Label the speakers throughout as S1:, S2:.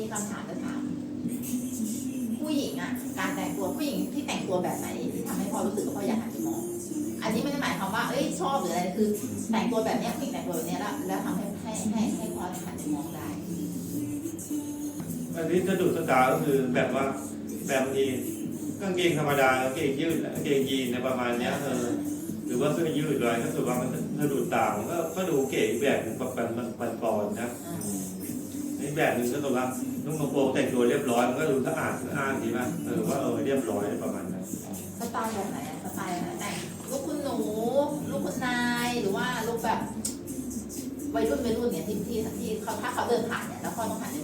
S1: มีคำถามจะถามผู้หญิงอะการแต่งตัวผู้หญิงที่แต่งตัวแบบไหนที่ทำให้พ่อรู้สึกว่าพ่ออยากหันไปมองอันนี้ไม่ได้หมายความว่าเอ้ยชอบหรืออะไรคือ แต่งตัวแบบเนี้ยผู้หญิงแต่งตัวแบบเนี้ยแล้วแล้วทำให้ให้ให้ให้พ่อหันไปมองได้
S2: อันนี้สะดุดสะตาก็คือแบบว่าแบบบางทีกางเกงธรรมดากางเกงยืดกางเกงยีนในยประมาณเนี้ยเออหรือว่าเสื้อยืดอะไรถ้าสุดว่ามันสะดุดตามันก็ก็ดูเก๋อีกแบบหนึงแบบมันมันมันปลอนนะ
S1: อ่า
S2: ใน แบบหนึ่งก็ตัวว่านุ่งกระโปรงแต่งตัวเรียบร้อยมันก็ดูสะอาดสะอ้านดีป่ะเออว่าเออเรียบร้อยประมาณนั้น
S1: สไตล์แบบไหนอะสไตล์แบบไหนแต่งลูกคุณหนูลูกคุณนายหรือว่าลูกแบบวัยรุ่นวัยรุ่นเนี่ยที่ที่ที่เขาถ้าเขาเดินผ่านเนี่ยแล้วพ่อต้องหันไป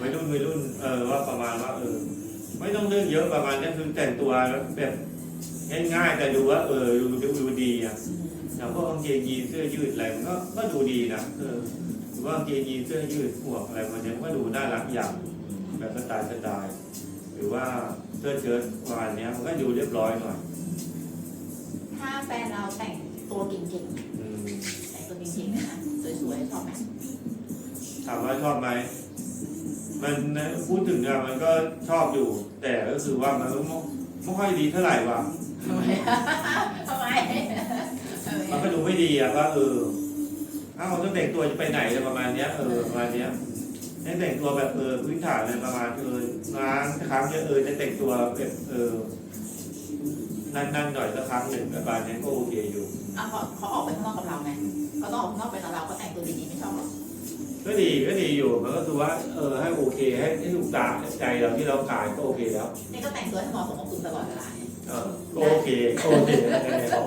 S2: วัยรุ่นวัยรุ่นเออว่าประมาณว่าเออ ไม่ต้องเรื่องเยอะประมาณเนี้ยคือแต่งตัวแบบง่ายๆแต่ดูว่าเออดูดูดูดีอะอย่างพวกกางเกงยีนเสื้อยืดอะไรมันก็ก็ดูดีนะเออห รือว่ากางเกงยีนเสื้อยืดหมวกอะไรมันเนี้ยมันก็ดูน่ารักอย่างแบบสไตล์สไตล์หรือว่าเสื้อเชิ้ตประมาณเนี้ยมันก็ดูเรียบร้อยหน่อย
S1: ถ้าแฟนเราแต่งตัวเก่ง
S2: อืม
S1: ๆแต่งตัวเก่งๆนะสวยๆชอบไหม
S2: ถามว่าชอบไหมมันพูดถึงอะมันก็ชอบอยู่ แต่ก็คือว่ามันก็ไม่ไม่ค่อยดีเท่าไหร่ว่ะ
S1: ทำไมทำไม
S2: มันก็ดูไม่ดีอะว่าเออเอ้าต้องแต่งตัวจะไปไหนอะไรประมาณเนี้ยเออประมาณเนี้ยให้แต่งตัวแบบเออพื้นฐานเลยประมาณเอองานครั้งเนี้ยเออจะแต่งตัวแบบเออนั่นๆหน่อยสักครั้งหนึ่งประมาณเนี้ยก็โอเคอยู่
S1: อะเขาเขาออกไปข้างนอกกับเราไงเขาต้องออกข้างนอกไปกับเราเขาแต่งตัวดีๆไม่ชอบหรอ
S2: ก็ดีก็ดีอยู่มันก็คือว่าเออให้โอเคให้ให้ถูกตามใจเราที่เราขายก็โอเคแล้ว
S1: นี่ก็แต่งตัวให้เหมาะสมกับคุณตลอดเวลา
S2: เออก็โอเคก็โอเคไม่ได้บอก